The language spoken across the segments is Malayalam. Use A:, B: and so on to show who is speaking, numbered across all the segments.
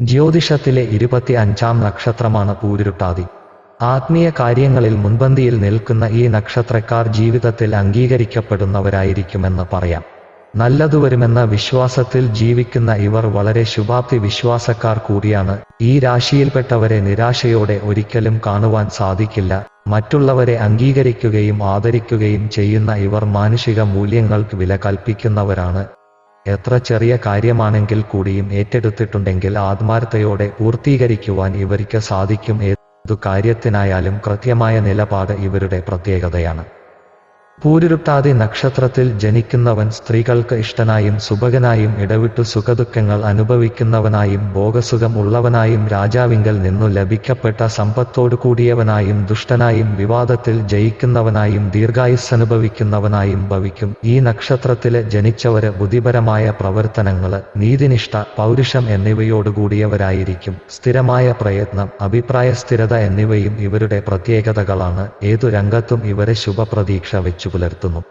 A: ജ്യോതിഷത്തിലെ ഇരുപത്തി അഞ്ചാം നക്ഷത്രമാണ് പൂരുരുട്ടാതി ആത്മീയ കാര്യങ്ങളിൽ മുൻപന്തിയിൽ നിൽക്കുന്ന ഈ നക്ഷത്രക്കാർ ജീവിതത്തിൽ അംഗീകരിക്കപ്പെടുന്നവരായിരിക്കുമെന്ന് പറയാം. നല്ലതു വരുമെന്ന വിശ്വാസത്തിൽ ജീവിക്കുന്ന ഇവർ വളരെ ശുഭാപ്തി വിശ്വാസക്കാർ കൂടിയാണ്. ഈ രാശിയിൽപ്പെട്ടവരെ നിരാശയോടെ ഒരിക്കലും കാണുവാൻ സാധിക്കില്ല. മറ്റുള്ളവരെ അംഗീകരിക്കുകയും ആദരിക്കുകയും ചെയ്യുന്ന ഇവർ മാനുഷിക മൂല്യങ്ങൾക്ക് വില കൽപ്പിക്കുന്നവരാണ്. എത്ര ചെറിയ കാര്യമാണെങ്കിൽ കൂടിയും ഏറ്റെടുത്തിട്ടുണ്ടെങ്കിൽ ആത്മാർത്ഥയോടെ പൂർത്തീകരിക്കുവാൻ ഇവർക്ക് സാധിക്കും. ഏതു കാര്യത്തിനായാലും കൃത്യമായ നിലപാട് ഇവരുടെ പ്രത്യേകതയാണ്. പൂരുരുട്ടാതി നക്ഷത്രത്തിൽ ജനിക്കുന്നവൻ സ്ത്രീകൾക്ക് ഇഷ്ടനായും സുഭകനായും ഇടവിട്ടു സുഖദുഃഖങ്ങൾ അനുഭവിക്കുന്നവനായും ഭോഗസുഖം ഉള്ളവനായും രാജാവിങ്കൽ നിന്നു ലഭിക്കപ്പെട്ട സമ്പത്തോടു കൂടിയവനായും ദുഷ്ടനായും വിവാദത്തിൽ ജയിക്കുന്നവനായും ദീർഘായുസ്സനുഭവിക്കുന്നവനായും ഭവിക്കും. ഈ നക്ഷത്രത്തിലെ ജനിച്ചവര് ബുദ്ധിപരമായ പ്രവർത്തനങ്ങൾ നീതിനിഷ്ഠ പൗരുഷം എന്നിവയോടുകൂടിയവരായിരിക്കും സ്ഥിരമായ പ്രയത്നം അഭിപ്രായ സ്ഥിരത എന്നിവയും ഇവരുടെ പ്രത്യേകതകളാണ്. ഏതു രംഗത്തും ഇവരെ ശുഭപ്രതീക്ഷ വെച്ചു. പുലർത്തുന്നു.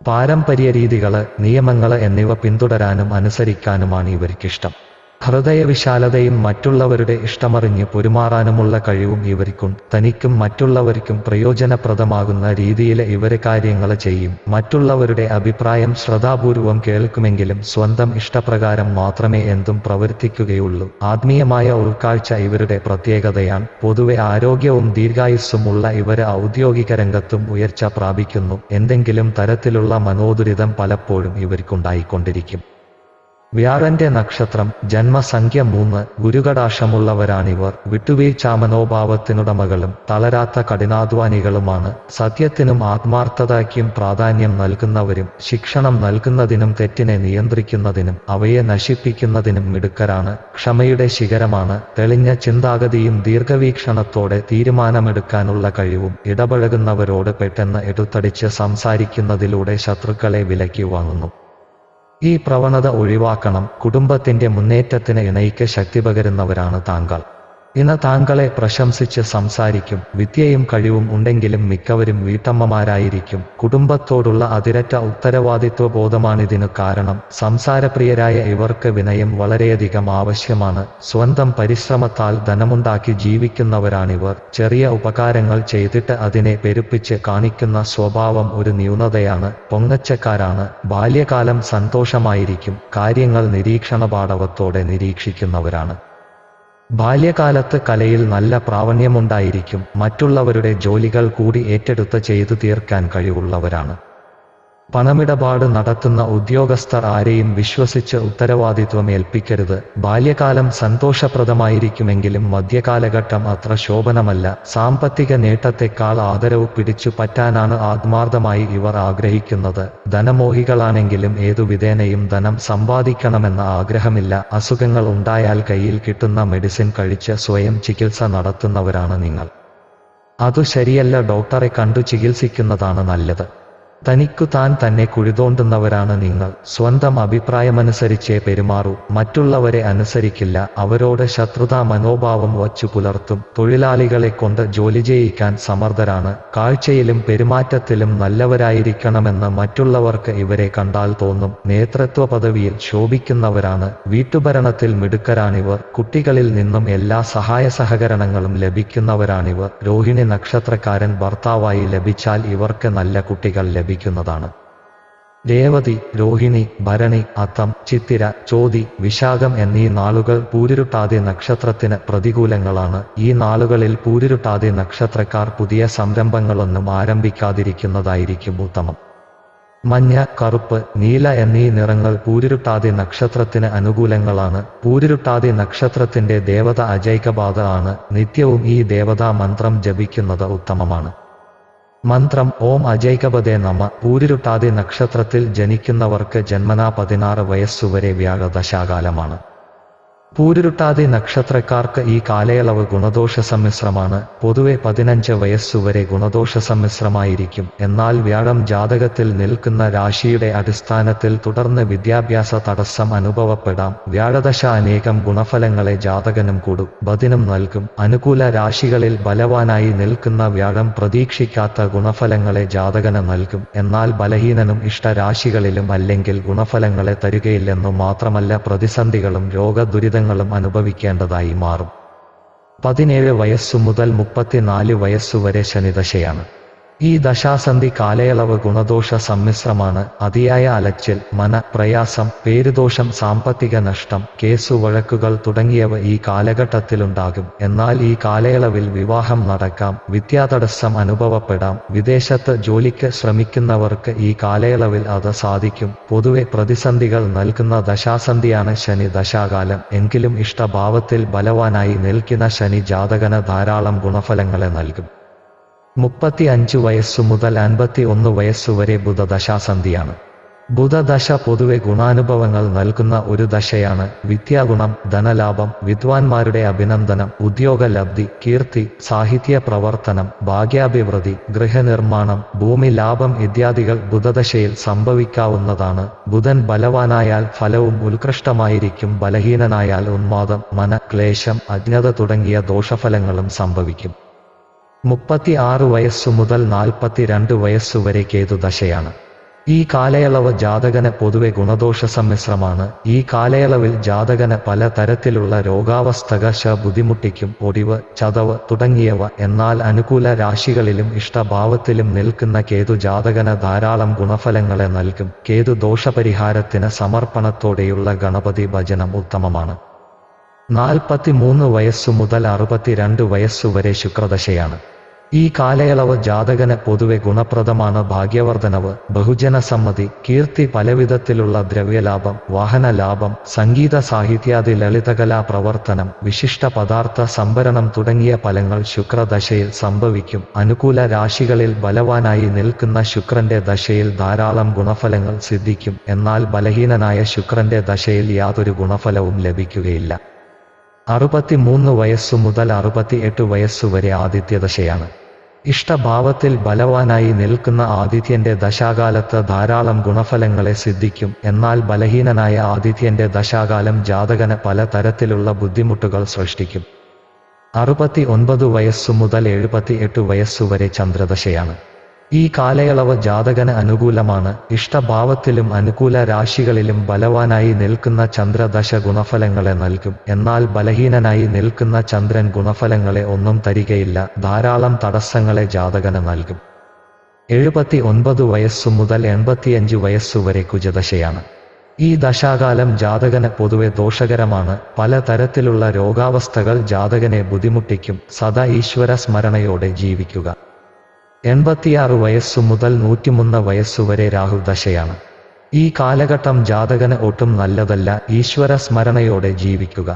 A: പാരമ്പര്യ രീതികൾ നിയമങ്ങൾ എന്നിവ പിന്തുടരാനും അനുസരിക്കാനുമാണ് ഇവർക്കിഷ്ടം. ഹൃദയവിശാലതയും മറ്റുള്ളവരുടെ ഇഷ്ടമറിഞ്ഞ് പെരുമാറാനുമുള്ള കഴിവും ഇവർക്കുണ്ട് തനിക്കും മറ്റുള്ളവർക്കും പ്രയോജനപ്രദമാകുന്ന രീതിയിലെ ഇവരെ കാര്യങ്ങൾ ചെയ്യും. മറ്റുള്ളവരുടെ അഭിപ്രായം ശ്രദ്ധാപൂർവം കേൾക്കുമെങ്കിലും സ്വന്തം ഇഷ്ടപ്രകാരം മാത്രമേ എന്തും പ്രവർത്തിക്കുകയുള്ളൂ. ആത്മീയമായ ഉൾക്കാഴ്ച ഇവരുടെ പ്രത്യേകതയാണ്. പൊതുവെ ആരോഗ്യവും ദീർഘായുസ്സുമുള്ള ഇവരെ ഔദ്യോഗിക രംഗത്തും ഉയർച്ച പ്രാപിക്കുന്നു. എന്തെങ്കിലും തരത്തിലുള്ള മനോദുരിതം പലപ്പോഴും ഇവർക്കുണ്ടായിക്കൊണ്ടിരിക്കും. വ്യാഴന്റെ നക്ഷത്രം ജന്മസംഖ്യ മൂന്ന് ഗുരുകടാശമുള്ളവരാണിവർ. വിട്ടുവീഴ്ചാ മനോഭാവത്തിനുടമകളും തളരാത്ത കഠിനാധ്വാനികളുമാണ്. സത്യത്തിനും ആത്മാർത്ഥതയ്ക്കും പ്രാധാന്യം നൽകുന്നവരും ശിക്ഷണം നൽകുന്നതിനും തെറ്റിനെ നിയന്ത്രിക്കുന്നതിനും അവയെ നശിപ്പിക്കുന്നതിനും മിടുക്കരാണ്. ക്ഷമയുടെ ശിഖരമാണ്. തെളിഞ്ഞ ചിന്താഗതിയും ദീർഘവീക്ഷണത്തോടെ തീരുമാനമെടുക്കാനുള്ള കഴിവും ഇടപഴകുന്നവരോട് പെട്ടെന്ന് എടുത്തടിച്ച് സംസാരിക്കുന്നതിലൂടെ ശത്രുക്കളെ വിലക്കി വാങ്ങുന്നു. ഈ പ്രവണത ഒഴിവാക്കണം. കുടുംബത്തിന്റെ മുന്നേറ്റത്തിന് ഇണയ്ക്ക് ശക്തി പകരുന്നവരാണ് താങ്കൾ. ഇന്ന് താങ്കളെ പ്രശംസിച്ച് സംസാരിക്കും. വിദ്യയും കഴിവും ഉണ്ടെങ്കിലും മിക്കവരും വീട്ടമ്മമാരായിരിക്കും. കുടുംബത്തോടുള്ള അതിരറ്റ ഉത്തരവാദിത്വ ബോധമാണിതിനു കാരണം. സംസാരപ്രിയരായ ഇവർക്ക് വിനയം വളരെയധികം ആവശ്യമാണ്. സ്വന്തം പരിശ്രമത്താൽ ധനമുണ്ടാക്കി ജീവിക്കുന്നവരാണിവർ. ചെറിയ ഉപകാരങ്ങൾ ചെയ്തിട്ട് അതിനെ പെരുപ്പിച്ച് കാണിക്കുന്ന സ്വഭാവം ഒരു ന്യൂനതയാണ്. പൊങ്ങച്ചക്കാരാണ്. ബാല്യകാലം സന്തോഷമായിരിക്കും. കാര്യങ്ങൾ നിരീക്ഷണപാടവത്തോടെ നിരീക്ഷിക്കുന്നവരാണ്. ബാല്യകാലത്ത് കലയിൽ നല്ല പ്രാവണ്യമുണ്ടായിരിക്കും. മറ്റുള്ളവരുടെ ജോലികൾ കൂടി ഏറ്റെടുത്ത് ചെയ്തു തീർക്കാൻ കഴിവുള്ളവരാണ്. പണമിടപാട് നടത്തുന്ന ഉദ്യോഗസ്ഥർ ആരെയും വിശ്വസിച്ച് ഉത്തരവാദിത്വം ഏൽപ്പിക്കരുത്. ബാല്യകാലം സന്തോഷപ്രദമായിരിക്കുമെങ്കിലും മധ്യകാലഘട്ടം അത്ര ശോഭനമല്ല. സാമ്പത്തിക നേട്ടത്തെക്കാൾ ആദരവ് പിടിച്ചു പറ്റാനാണ് ആത്മാർത്ഥമായി ഇവർ ആഗ്രഹിക്കുന്നത്. ധനമോഹികളാണെങ്കിലും ഏതുവിധേനയും ധനം സമ്പാദിക്കണമെന്ന ആഗ്രഹമില്ല. അസുഖങ്ങൾ ഉണ്ടായാൽ കയ്യിൽ കിട്ടുന്ന മെഡിസിൻ കഴിച്ച് സ്വയം ചികിത്സ നടത്തുന്നവരാണ് നിങ്ങൾ. അതു ശരിയല്ല ഡോക്ടറെ കണ്ടു ചികിത്സിക്കുന്നതാണ് നല്ലത്. തനിക്കു താൻ തന്നെ കുഴിതോണ്ടുന്നവരാണ് നിങ്ങൾ. സ്വന്തം അഭിപ്രായമനുസരിച്ചേ പെരുമാറൂ. മറ്റുള്ളവരെ അനുസരിക്കില്ല. അവരോട് ശത്രുതാ മനോഭാവം വച്ചു പുലർത്തും. തൊഴിലാളികളെ കൊണ്ട് ജോലി ചെയ്യിക്കാൻ സമർത്ഥരാണ്. കാഴ്ചയിലും പെരുമാറ്റത്തിലും നല്ലവരായിരിക്കണമെന്ന് മറ്റുള്ളവർക്ക് ഇവരെ കണ്ടാൽ തോന്നും. നേതൃത്വ പദവിയിൽ ശോഭിക്കുന്നവരാണ്. വീട്ടുഭരണത്തിൽ മിടുക്കരാണിവർ. കുട്ടികളിൽ നിന്നും എല്ലാ സഹായ സഹകരണങ്ങളും ലഭിക്കുന്നവരാണിവർ. രോഹിണി നക്ഷത്രക്കാരൻ ഭർത്താവായി ലഭിച്ചാൽ ഇവർക്ക് നല്ല കുട്ടികൾ ലഭിക്കുന്നതാണ് രേവതി രോഹിണി ഭരണി അത്തം ചിത്തിര ചോതി വിശാഖം എന്നീ നാളുകൾ പൂരിരുട്ടാതി നക്ഷത്രത്തിന് പ്രതികൂലങ്ങളാണ്. ഈ നാളുകളിൽ പൂരിരുട്ടാതി നക്ഷത്രക്കാർ പുതിയ സംരംഭങ്ങളൊന്നും ആരംഭിക്കാതിരിക്കുന്നതായിരിക്കും ഉത്തമം. മഞ്ഞ കറുപ്പ് നീല എന്നീ നിറങ്ങൾ പൂരിരുട്ടാതി നക്ഷത്രത്തിന് അനുകൂലങ്ങളാണ്. പൂരിരുട്ടാതി നക്ഷത്രത്തിന്റെ ദേവത അജൈകബാധ ആണ്. നിത്യവും ഈ ദേവതാ മന്ത്രം ജപിക്കുന്നത് ഉത്തമമാണ്. മന്ത്രം ഓം അജൈകപദേ നമ. പൂരിരുട്ടാതി നക്ഷത്രത്തിൽ ജനിക്കുന്നവർക്ക് ജന്മനാ പതിനാറ് വയസ്സുവരെ വ്യാഴദശാകാലമാണ്. പൂരുരുട്ടാതി നക്ഷത്രക്കാർക്ക് ഈ കാലയളവ് ഗുണദോഷ സമ്മിശ്രമാണ്. പൊതുവെ പതിനഞ്ച് വയസ്സുവരെ ഗുണദോഷ സമ്മിശ്രമായിരിക്കും. എന്നാൽ വ്യാഴം ജാതകത്തിൽ നിൽക്കുന്ന രാശിയുടെ അടിസ്ഥാനത്തിൽ തുടർന്ന് വിദ്യാഭ്യാസ തടസ്സം അനുഭവപ്പെടാം. വ്യാഴദശ അനേകം ഗുണഫലങ്ങളെ ജാതകനും കൂടും. ബദിനും നൽകും. അനുകൂല രാശികളിൽ ബലവാനായി നിൽക്കുന്ന വ്യാഴം പ്രതീക്ഷിക്കാത്ത ഗുണഫലങ്ങളെ ജാതകന് നൽകും. എന്നാൽ ബലഹീനനും ഇഷ്ടരാശികളിലും അല്ലെങ്കിൽ ഗുണഫലങ്ങളെ തരികയില്ലെന്നു മാത്രമല്ല പ്രതിസന്ധികളും രോഗദുരിതങ്ങളും അനുഭവിക്കേണ്ടതായി മാറും. പതിനേഴ് വയസ്സു മുതൽ മുപ്പത്തിനാല് വയസ്സുവരെ ശനിദശയാണ്. ഈ ദശാസന്ധി കാലയളവ് ഗുണദോഷ സമ്മിശ്രമാണ്. അതിയായ അലച്ചിൽ മന പ്രയാസം പേരുദോഷം സാമ്പത്തിക നഷ്ടം കേസു വഴക്കുകൾ തുടങ്ങിയവ ഈ കാലഘട്ടത്തിലുണ്ടാകും. എന്നാൽ ഈ കാലയളവിൽ വിവാഹം നടക്കാം വിദ്യാതടസ്സം അനുഭവപ്പെടാം. വിദേശത്ത് ജോലിക്ക് ശ്രമിക്കുന്നവർക്ക് ഈ കാലയളവിൽ അത് സാധിക്കും. പൊതുവെ പ്രതിസന്ധികൾ നൽകുന്ന ദശാസന്ധിയാണ് ശനി ദശാകാലം. എങ്കിലും ഇഷ്ടഭാവത്തിൽ ബലവാനായി നിൽക്കുന്ന ശനി ജാതകന് ധാരാളം ഗുണഫലങ്ങളെ നൽകും. മുപ്പത്തി അഞ്ചു വയസ്സു മുതൽ അൻപത്തി ഒന്ന് വയസ്സുവരെ ബുധദശാസന്ധിയാണ്. ബുധദശ പൊതുവെ ഗുണാനുഭവങ്ങൾ നൽകുന്ന ഒരു ദശയാണ് വിദ്യാഗുണം ധനലാഭം വിദ്വാൻമാരുടെ അഭിനന്ദനം ഉദ്യോഗലബ്ധി കീർത്തി സാഹിത്യ പ്രവർത്തനം ഭാഗ്യാഭിവൃദ്ധി ഗൃഹനിർമ്മാണം ഭൂമി ലാഭം ഇത്യാദികൾ ബുധദശയിൽ സംഭവിക്കാവുന്നതാണ്. ബുധൻ ബലവാനായാൽ ഫലവും ഉത്കൃഷ്ടമായിരിക്കും ബലഹീനനായാൽ ഉന്മാദം മന ക്ലേശം അജ്ഞത തുടങ്ങിയ ദോഷഫലങ്ങളും സംഭവിക്കും. മുപ്പത്തി ആറ് വയസ്സു മുതൽ നാൽപ്പത്തിരണ്ട് വയസ്സുവരെ കേതുദശയാണ്. ഈ കാലയളവ് ജാതകന് പൊതുവെ ഗുണദോഷ സമ്മിശ്രമാണ് ഈ കാലയളവിൽ ജാതകന് പല തരത്തിലുള്ള രോഗാവസ്ഥക ശ ബുദ്ധിമുട്ടിക്കും ഒടിവ് ചതവ് തുടങ്ങിയവ എന്നാൽ അനുകൂല രാശികളിലും ഇഷ്ടഭാവത്തിലും നിൽക്കുന്ന കേതു ജാതകന് ധാരാളം ഗുണഫലങ്ങളെ നൽകും. കേതു ദോഷപരിഹാരത്തിന് സമർപ്പണത്തോടെയുള്ള ഗണപതി ഭജനം ഉത്തമമാണ്. നാൽപ്പത്തിമൂന്ന് വയസ്സു മുതൽ അറുപത്തിരണ്ട് വയസ്സുവരെ ശുക്രദശയാണ്. ഈ കാലയളവ് ജാതകന് പൊതുവെ ഗുണപ്രദമാണ്. ഭാഗ്യവർദ്ധനവ് ബഹുജനസമ്മതി കീർത്തി പലവിധത്തിലുള്ള ദ്രവ്യലാഭം വാഹനലാഭം സംഗീത സാഹിത്യാദി ലളിതകലാ പ്രവർത്തനം വിശിഷ്ട പദാർത്ഥ സംഭരണം തുടങ്ങിയ ഫലങ്ങൾ ശുക്രദശയിൽ സംഭവിക്കും. അനുകൂല രാശികളിൽ ബലവാനായി നിൽക്കുന്ന ശുക്രന്റെ ദശയിൽ ധാരാളം ഗുണഫലങ്ങൾ സിദ്ധിക്കും. എന്നാൽ ബലഹീനനായ ശുക്രന്റെ ദശയിൽ യാതൊരു ഗുണഫലവും ലഭിക്കുകയില്ല. അറുപത്തിമൂന്ന് വയസ്സു മുതൽ അറുപത്തിയെട്ട് വയസ്സുവരെ ആദിത്യദശയാണ്. ഇഷ്ടഭാവത്തിൽ ബലവാനായി നിൽക്കുന്ന ആദിത്യന്റെ ദശാകാലത്ത് ധാരാളം ഗുണഫലങ്ങളെ സിദ്ധിക്കും. എന്നാൽ ബലഹീനനായ ആദിത്യന്റെ ദശാകാലം ജാതകന് പല തരത്തിലുള്ള ബുദ്ധിമുട്ടുകൾ സൃഷ്ടിക്കും. അറുപത്തി ഒൻപത് വയസ്സു മുതൽ എഴുപത്തിയെട്ട് വയസ്സുവരെ ചന്ദ്രദശയാണ്. ഈ കാലയളവ് ജാതകന് അനുകൂലമാണ്. ഇഷ്ടഭാവത്തിലും അനുകൂല രാശികളിലും ബലവാനായി നിൽക്കുന്ന ചന്ദ്രദശ ഗുണഫലങ്ങളെ നൽകും. എന്നാൽ ബലഹീനനായി നിൽക്കുന്ന ചന്ദ്രൻ ഗുണഫലങ്ങളെ ഒന്നും തരികയില്ല. ധാരാളം തടസ്സങ്ങളെ ജാതകന് നൽകും. എഴുപത്തി ഒൻപത് വയസ്സു മുതൽ എൺപത്തിയഞ്ച് വയസ്സുവരെ കുജദശയാണ്. ഈ ദശാകാലം ജാതകന് പൊതുവെ ദോഷകരമാണ്. പല തരത്തിലുള്ള രോഗാവസ്ഥകൾ ജാതകനെ ബുദ്ധിമുട്ടിക്കും. സദാ ഈശ്വര സ്മരണയോടെ ജീവിക്കുക. എൺപത്തിയാറ് വയസ്സു മുതൽ നൂറ്റിമൂന്ന് വയസ്സുവരെ രാഹുദശയാണ് ഈ കാലഘട്ടം ജാതകന് ഒട്ടും നല്ലതല്ല ഈശ്വര സ്മരണയോടെ ജീവിക്കുക.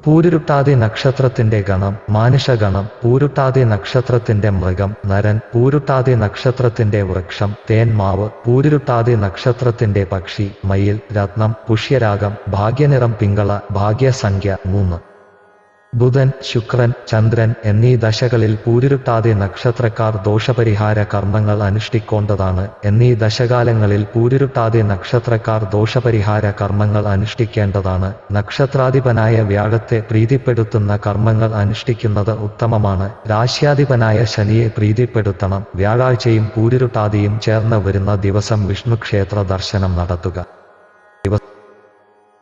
A: പൂരുരുട്ടാതി നക്ഷത്രത്തിന്റെ ഗണം മാനുഷഗണം പൂരുട്ടാതി നക്ഷത്രത്തിന്റെ മൃഗം നരൻ പൂരുട്ടാതി നക്ഷത്രത്തിന്റെ വൃക്ഷം തേന്മാവ് പൂരുരുട്ടാതി നക്ഷത്രത്തിന്റെ പക്ഷി മയിൽ രത്നം പുഷ്യരാഗം ഭാഗ്യനിറം പിങ്കള ഭാഗ്യസംഖ്യ മൂന്ന്. ബുധൻ ശുക്രൻ ചന്ദ്രൻ എന്നീ ദശകളിൽ പൂരുരുട്ടാതെ നക്ഷത്രക്കാർ ദോഷപരിഹാര കർമ്മങ്ങൾ അനുഷ്ഠിക്കേണ്ടതാണ്. എന്നീ ദശകാലങ്ങളിൽ പൂരുരുട്ടാതെ നക്ഷത്രക്കാർ ദോഷപരിഹാര കർമ്മങ്ങൾ അനുഷ്ഠിക്കേണ്ടതാണ്. നക്ഷത്രാധിപനായ വ്യാഴത്തെ പ്രീതിപ്പെടുത്തുന്ന കർമ്മങ്ങൾ അനുഷ്ഠിക്കുന്നത് ഉത്തമമാണ്. രാശ്യാധിപനായ ശനിയെ പ്രീതിപ്പെടുത്തണം. വ്യാഴാഴ്ചയും പൂരുരുട്ടാതെയും ചേർന്ന് വരുന്ന ദിവസം വിഷ്ണുക്ഷേത്ര ദർശനം നടത്തുക.